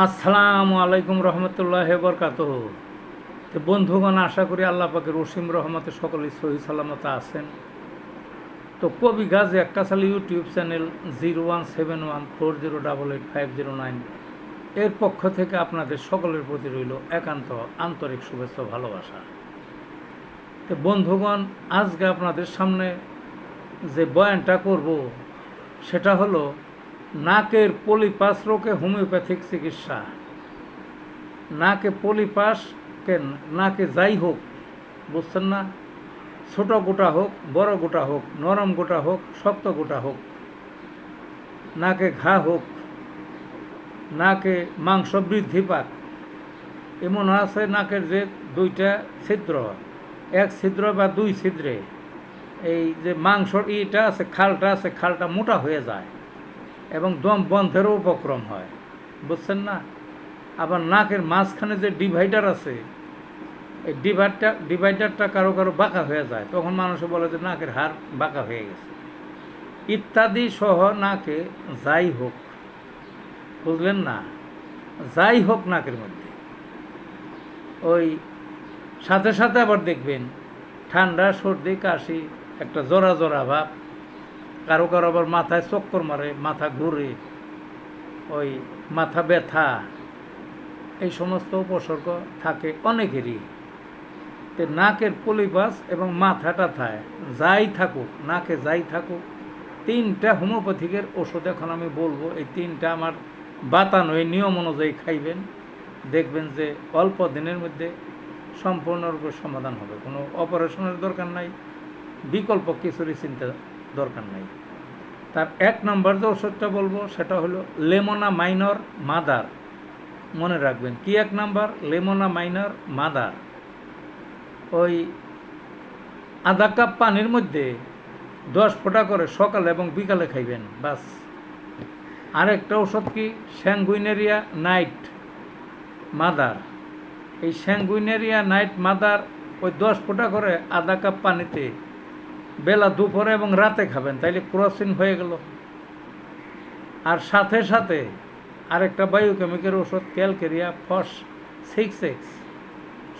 আসসালামু আলাইকুম রহমতুল্লাহ বরকাত বন্ধুগণ, আশা করি আল্লাহ পাকের রসিম রহমতে সকলেই সহি সালামত আছেন। তো কবি গাজী একটা সালে YouTube channel zero one seven one four zero double eight five zero nine এর পক্ষ থেকে আপনাদের সকলের প্রতি রইল একান্ত আন্তরিক শুভেচ্ছা ভালোবাসা। তো বন্ধুগণ, আজকে আপনাদের সামনে যে বয়ানটা করব, সেটা হলো নাকের পলিপাস রোগে হোমিওপ্যাথিক চিকিৎসা। নাকে পলিপাসকে নাকে যাই হোক, বুঝছেন না? ছোট গোটা হোক, বড় গোটা হোক, নরম গোটা হোক, শক্ত গোটা হোক, নাকে ঘা হোক, নাকে মাংস বৃদ্ধি পাক, এমন আছে নাকের যে দুইটা ছিদ্র, এক ছিদ্র বা দুই ছিদ্রে। এই যে মাংসর ইটা আছে, খালটা আছে, খালটা মোটা হয়ে যায়। এবং দম বন্ধেরও উপক্রম হয়। বুঝছেন না? আবার নাকের মাঝখানে যে ডিভাইডার আছে, এই ডিভাইডটা ডিভাইডারটা কারও কারও বাঁকা হয়ে যায়। তখন মানুষে বলে যে নাকের হার বাঁকা হয়ে গেছে। ইত্যাদি সহ নাকে যাই হোক, বুঝলেন না? যাই হোক নাকের মধ্যে। ওই সাথে সাথে আবার দেখবেন, ঠান্ডা, সর্দি, কাশি, একটা জোড়া জোড়া ভাব। কারও কারও আবার মাথায় চক্কর মারে, মাথা ঘুরে, ওই মাথা ব্যথা, এই সমস্ত উপসর্গ থাকে অনেকেরই। তো নাকের পলিপাস এবং মাথা টাথায় যাই থাকুক, নাকে যাই থাকুক, তিনটা হোমিওপ্যাথিকের ওষুধ এখন আমি বলব, এই তিনটা আমার বাতানো এই নিয়ম অনুযায়ী খাইবেন, দেখবেন যে অল্প দিনের মধ্যে সম্পূর্ণরূপে সমাধান হবে। কোনো অপারেশনের দরকার নাই, বিকল্প কিছুরই চিন্তা দরকার নাই। তার এক নম্বর যে ওষুধটা বলব, সেটা হলো লেমোনা মাইনর মাদার। মনে রাখবেন, কি এক নাম্বার? লেমোনা minor mother. ওই আধা কাপ পানির মধ্যে দশ ফোঁটা করে সকালে এবং বিকালে খাইবেন, বাস। আরেকটা ওষুধ কি? Sanguinaria nit mother. এই স্যাঙ্গুইনেরিয়া নাইট মাদার ওই দশ ফোঁটা করে আধা কাপ পানিতে বেলা দুপুরে এবং রাতে খাবেন, তাইলে ক্রসিন হয়ে গেল। আর সাথে সাথে আরেকটা বায়োকেমিকের ওষুধ, ক্যালকেরিয়া, ফস সিক্স এক্স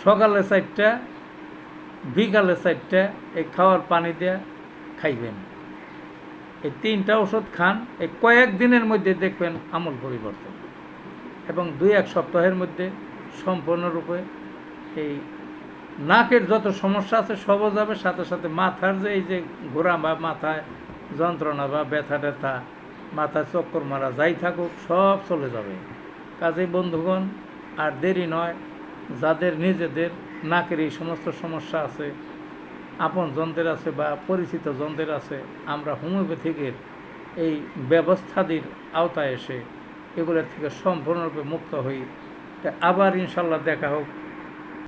সকালে চারটা, বিকালে চারটা, এই খাওয়ার পানি দিয়ে খাইবেন। এই তিনটা ওষুধ খান, এই কয়েক দিনের মধ্যে দেখবেন আমূল পরিবর্তন। এবং দুই এক সপ্তাহের মধ্যে সম্পূর্ণরূপে এই নাকের যত সমস্যা আছে সবও যাবে। সাথে সাথে মাথার যে এই যে ঘোরা বা মাথায় যন্ত্রণা বা ব্যথা ট্যাথা, মাথায় চক্কর মারা যাই থাকুক, সব চলে যাবে। কাজেই বন্ধুগণ, আর দেরি নয়, যাদের নিজেদের নাকের এই সমস্ত সমস্যা আছে, আপন যন্ত্রের আছে বা পরিচিত যন্ত্রের আছে, আমরা হোমিওপ্যাথিকের এই ব্যবস্থাদির আওতায় এসে এগুলোর থেকে সম্পূর্ণরূপে মুক্ত হই। আবার ইনশাল্লাহ দেখা হোক।